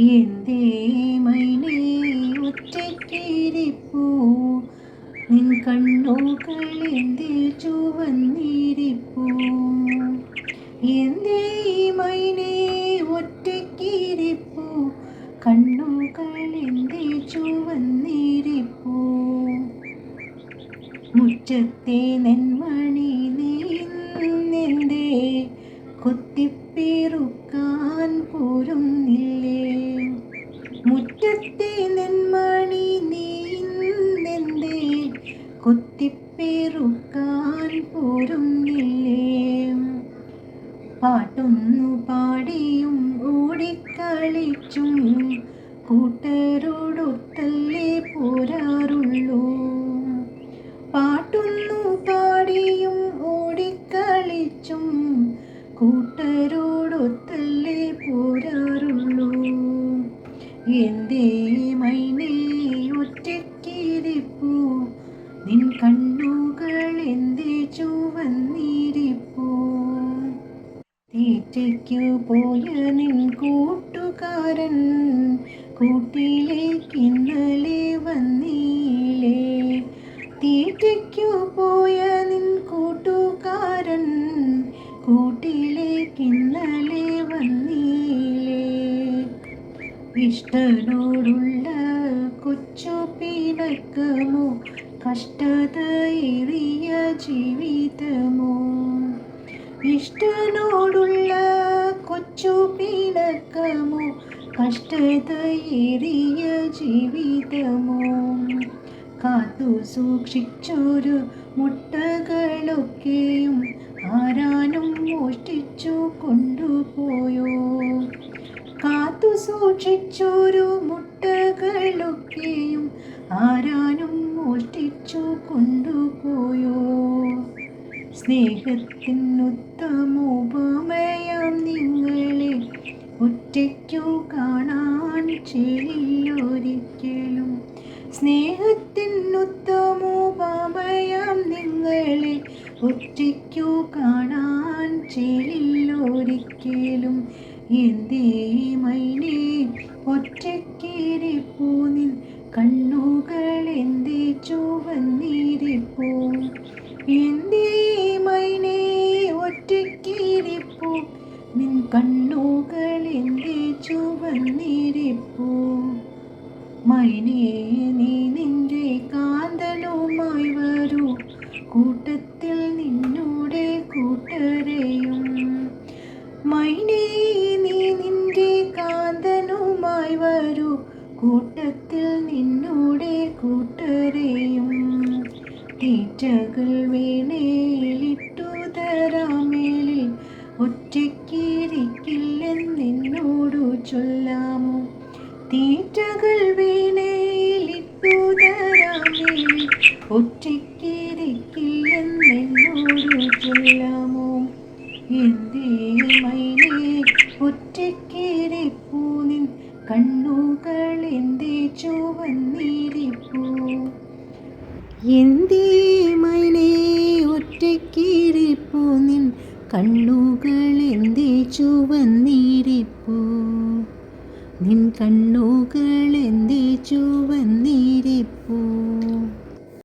എന്തേ മൈനേ ഒറ്റയ്ക്കിരിപ്പൂ നിൻ കണ്ണുകൾ എന്തേ ചുവന്നിരിപ്പൂ? എന്തേ മൈനേ ഒറ്റയ്ക്കിരിപ്പൂ കണ്ണുകൾ എന്തേ ചുവന്നിരിപ്പൂ? മുറ്റത്തെ നെന്മണി നീന്നെന്തേ കൊത്തിപ്പേറുക്കാൻ പോരുന്നില്ലേ പോരുന്നില്ലേ പാട്ടൊന്നു പാടിയും ഓടിക്കളിച്ചും കൂട്ടരോടൊത്തല്ലേ പോരാറുള്ളൂ. പാട്ടൊന്നു പാടിയും ഓടിക്കളിച്ചും കൂട്ടരോടൊത്തല്ലേ പോരാറുള്ളൂ. എന്തേ മൈനേ ഒറ്റയ്ക്കിരിപ്പൂ? നിൻ കണ്ണുകൾ എന്തേ ചുവന്നിരിപ്പോ? തീറ്റയ്ക്കു പോയ നിൻ കൂട്ടുകാരൻ കൂട്ടിലേക്ക് ഇന്നലെ വന്നീലേ? തീറ്റയ്ക്കു പോയ നിൻ കൂട്ടുകാരൻ കൂട്ടിലേക്ക് ഇന്നലെ വന്നീലേ? ഇഷ്ടനോടുള്ള കൊച്ചു പിണക്കമോ? കഷ്ടതയേറിയ ജീവിതമോ? ഇഷ്ടനോടുള്ള കൊച്ചു പിണക്കമോ? കഷ്ടതയേറിയ ജീവിതമോ? കാത്തു സൂക്ഷിച്ചൊരു മുട്ടകളൊക്കെയും ആരാനും മോഷ്ടിച്ചു കൊണ്ടുപോയോ? കാത്തു സൂക്ഷിച്ചൊരു മുട്ടകളൊക്കെയും ആരാനും മോഷ്ടിച്ചു കൊണ്ടുപോയോ? സ്നേഹത്തിനുത്തമോപമയം നിങ്ങളെ ഒറ്റയ്ക്കു കാണാൻ ചെയ്യില്ലൊരിക്കലും സ്നേഹത്തിനുത്തമോപമയം നിങ്ങളെ ഒറ്റയ്ക്കു കാണാൻ ചെയ്യില്ലൊരിക്കലും എന്തേ മൈനേ ഒറ്റയ്ക്കിരിപ്പൂ നിൻ മൈനേ നീ നിന്റെ കാന്തനുമായി വരൂ. കൂട്ടത്തിൽ നിന്നോടെ കൂട്ടരെയും. മൈനേ നീ നിന്റെ കാന്തനുമായി വരൂ. കൂട്ടത്തിൽ നിന്നോടെ കൂട്ടരെയും. തീറ്റകൾ വീണേലിട്ടു തരാമേലിൽ. ഒറ്റയ്ക്കിരിക്കില്ലെന്നെന്നോടു ചൊല്ലാമോ. തീറ്റകൾ വീണേലിട്ടു ഒറ്റയ്ക്കിരിക്കില്ലെന്നെന്നോടു ചൊല്ലാമോ എന്തേ മൈനേ ഒറ്റയ്ക്കിരിപ്പൂ നിൻ കണ്ണുകൾ എന്തേ ചുവന്നിരിപ്പൂ? എന്തേ മൈനേ ഒറ്റയ്ക്കിരിപ്പൂ നിൻ കണ്ണുകൾ എന്തേ ചുവന്നിരിപ്പൂ? നിൻ കണ്ണുകൾ എന്തേ ചുവ